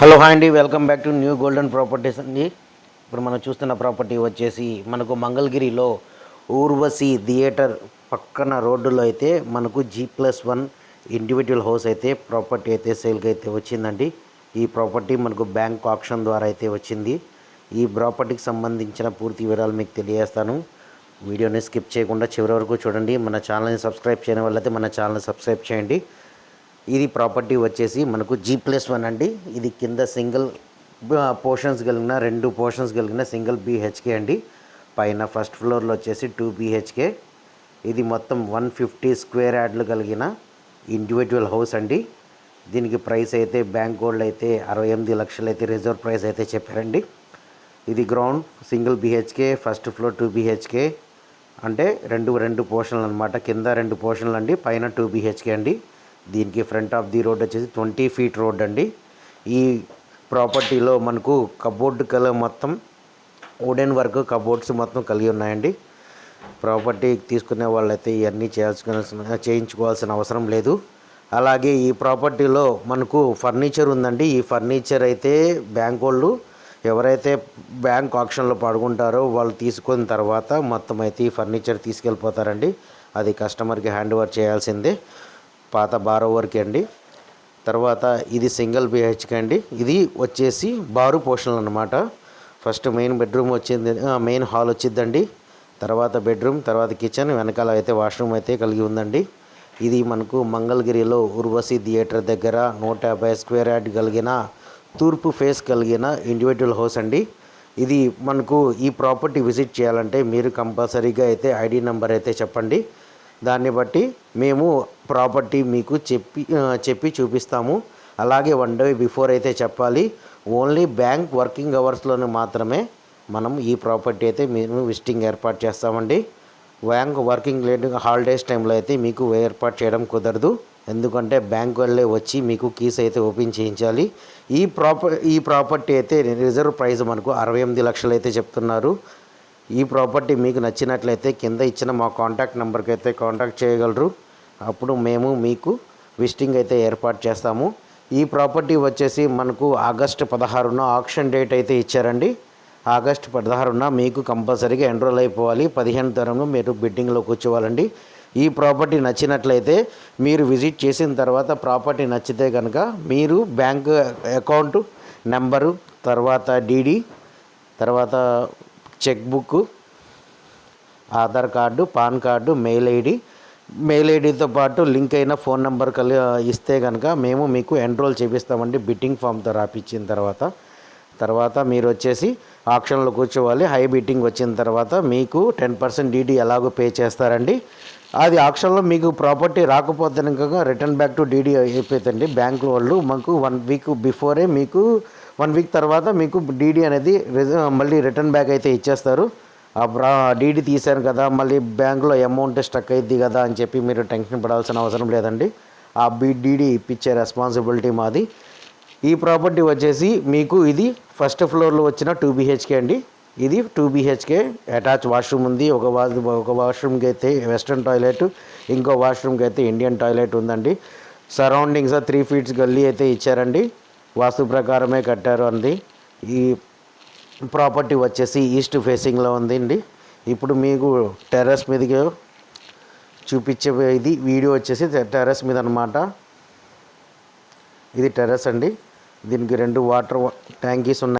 Hi అండి welcome back to new golden properties అండి. ఇప్పుడు మనం చూస్తున్న ప్రాపర్టీ వచ్చేసి మనకు మంగళగిరిలో ఊర్వశి థియేటర్ పక్కన రోడ్డులో అయితే మనకు G plus one individual house అయితే ప్రాపర్టీ అయితే సేల్కి అయితే వచ్చిందండి. ఈ ప్రాపర్టీ మనకు బ్యాంక్ ఆప్షన్ ద్వారా అయితే వచ్చింది. ఈ ప్రాపర్టీకి సంబంధించిన పూర్తి వివరాలు మీకు తెలియజేస్తాను. వీడియోని స్కిప్ చేయకుండా చివరి వరకు చూడండి. మన ఛానల్ని సబ్స్క్రైబ్ చేయని వాళ్ళైతే మన ఛానల్ని సబ్స్క్రైబ్ చేయండి. ఇది ప్రాపర్టీ వచ్చేసి మనకు జీ ప్లస్ వన్ అండి. ఇది కింద సింగిల్ పోర్షన్స్ కలిగిన రెండు పోర్షన్స్ కలిగిన సింగిల్ బీహెచ్కే అండి. పైన ఫస్ట్ ఫ్లోర్లో వచ్చేసి టూ బీహెచ్కే ఇది మొత్తం వన్ ఫిఫ్టీ స్క్వేర్ యార్డ్లు కలిగిన ఇండివిజువల్ హౌస్ అండి. దీనికి ప్రైస్ అయితే బ్యాంక్ గోల్డ్ అయితే అరవై ఎనిమిది లక్షలు అయితే రిజర్వ్ ప్రైస్ అయితే చెప్పారండి. ఇది ground single BHK first floor two BHK అంటే రెండు రెండు పోర్షన్లు అనమాట కింద రెండు పోర్షన్లు అండి పైన టూ బీహెచ్కే అండి. దీనికి ఫ్రంట్ ఆఫ్ ది రోడ్ వచ్చేసి ట్వంటీ ఫీట్ రోడ్ అండి. ఈ ప్రాపర్టీలో మనకు కబోర్డ్ కలర్ మొత్తం వుడెన్ వర్క్ కబోర్డ్స్ మొత్తం కలిగి ఉన్నాయండి. ప్రాపర్టీ తీసుకునే వాళ్ళైతే ఇవన్నీ చేయాల్సిన చేయించుకోవాల్సిన అవసరం లేదు. అలాగే ఈ ప్రాపర్టీలో మనకు ఫర్నిచర్ ఉందండి. ఈ ఫర్నిచర్ అయితే బ్యాంక్ వాళ్ళు ఎవరైతే బ్యాంక్ ఆప్షన్లో పడుకుంటారో వాళ్ళు తీసుకున్న తర్వాత మొత్తం అయితే ఈ ఫర్నిచర్ తీసుకెళ్ళిపోతారండి. అది కస్టమర్కి హ్యాండ్ ఓవర్ చేయాల్సిందే. పాత బారోవర్కి అండి. తర్వాత ఇది సింగిల్ బిహెచ్కే అండి. ఇది వచ్చేసి బారు పోర్షన్ అనమాట ఫస్ట్ మెయిన్ బెడ్రూమ్ వచ్చింది మెయిన్ హాల్ వచ్చిందండి తర్వాత బెడ్రూమ్ తర్వాత కిచెన్ వెనకాల అయితే వాష్రూమ్ అయితే కలిగి ఉందండి. ఇది మనకు మంగళగిరిలో ఉర్వశి థియేటర్ దగ్గర నూట యాభై స్క్వేర్ యార్డ్ కలిగిన తూర్పు ఫేస్ కలిగిన ఇండివిజువల్ హౌస్ అండి. ఇది మనకు ఈ ప్రాపర్టీ విజిట్ చేయాలంటే మీరు కంపల్సరీగా అయితే ఐడి నెంబర్ అయితే చెప్పండి. దాన్ని బట్టి మేము ప్రాపర్టీ మీకు చెప్పి చెప్పి చూపిస్తాము. అలాగే వన్ డే బిఫోర్ అయితే చెప్పాలి. ఓన్లీ బ్యాంక్ వర్కింగ్ అవర్స్లోనే మాత్రమే మనం ఈ ప్రాపర్టీ అయితే మేము విజిటింగ్ ఏర్పాటు చేస్తామండి. బ్యాంక్ వర్కింగ్ లేట్ హాలిడేస్ టైంలో అయితే మీకు ఏర్పాటు చేయడం కుదరదు. ఎందుకంటే బ్యాంక్ వాళ్ళే వచ్చి మీకు కీస్ అయితే ఓపెన్ చేయించాలి. ఈ ప్రాపర్ ఈ ప్రాపర్టీ అయితే రిజర్వ్ ప్రైస్ మనకు అరవై ఎనిమిది లక్షలు అయితే చెప్తున్నారు. ఈ ప్రాపర్టీ మీకు నచ్చినట్లయితే కింద ఇచ్చిన మా కాంటాక్ట్ నెంబర్కి అయితే కాంటాక్ట్ చేయగలరు. అప్పుడు మేము మీకు విజిటింగ్ అయితే ఏర్పాటు చేస్తాము. ఈ ప్రాపర్టీ వచ్చేసి మనకు ఆగస్టు పదహారున ఆక్షన్ డేట్ అయితే ఇచ్చారండి. ఆగస్టు పదహారున మీకు కంపల్సరీగా ఎన్రోల్ అయిపోవాలి. పదిహేను తరంలో మీరు బిడ్డింగ్లో కూర్చోవాలండి ఈ ప్రాపర్టీ నచ్చినట్లయితే మీరు విజిట్ చేసిన తర్వాత ప్రాపర్టీ నచ్చితే కనుక మీరు బ్యాంక్ అకౌంట్ నెంబరు తర్వాత డీడీ తర్వాత cheque book Aadhaar card PAN card mail ID. Mail ఐడితో పాటు లింక్ అయిన ఫోన్ నెంబర్ కలి ఇస్తే కనుక మేము మీకు ఎన్రోల్ చేపిస్తామండి బిట్టింగ్ ఫామ్తో రాపిచ్చిన తర్వాత. తర్వాత మీరు వచ్చేసి ఆప్షన్లో కూర్చోవాలి హై బిట్టింగ్ వచ్చిన తర్వాత మీకు టెన్ పర్సెంట్ డీడీ ఎలాగో పే చేస్తారండి. అది ఆప్షన్లో మీకు ప్రాపర్టీ రాకపోతే కనుక రిటర్న్ బ్యాక్ టు డీడీ అయిపోతుంది బ్యాంక్ వాళ్ళు మాకు వన్ వీక్ బిఫోరే మీకు వన్ వీక్ తర్వాత మీకు డీడీ అనేది మళ్ళీ రిటర్న్ బ్యాక్ అయితే ఇచ్చేస్తారు. ఆ డీడీ తీశాను కదా మళ్ళీ బ్యాంకులో అమౌంట్ స్టక్ అయింది కదా అని చెప్పి మీరు టెన్షన్ పడాల్సిన అవసరం లేదండి. ఆ డీడీ ఇప్పించే రెస్పాన్సిబిలిటీ మాది. ఈ ప్రాపర్టీ వచ్చేసి మీకు ఇది ఫస్ట్ ఫ్లోర్లో వచ్చిన టూ బీహెచ్కే అండి. ఇది టూ బీహెచ్కే అటాచ్ వాష్రూమ్ ఉంది. ఒక వా ఒక వాష్రూమ్కి అయితే వెస్ట్రన్ టాయిలెట్ ఇంకో వాష్రూమ్కి అయితే ఇండియన్ టాయిలెట్ ఉందండి. సరౌండింగ్స్ త్రీ ఫీట్స్ గల్లీ అయితే ఇచ్చారండి. వాస్తు ప్రకారమే కట్టారు అంది. ఈ ప్రాపర్టీ వచ్చేసి ఈస్ట్ ఫేసింగ్లో ఉంది అండి ఇప్పుడు మీకు టెర్రస్ మీదకి చూపించే ఇది వీడియో వచ్చేసి టెర్రస్ మీద అనమాట ఇది టెర్రస్ అండి. దీనికి రెండు వాటర్ ట్యాంకీస్ ఉన్నాయి.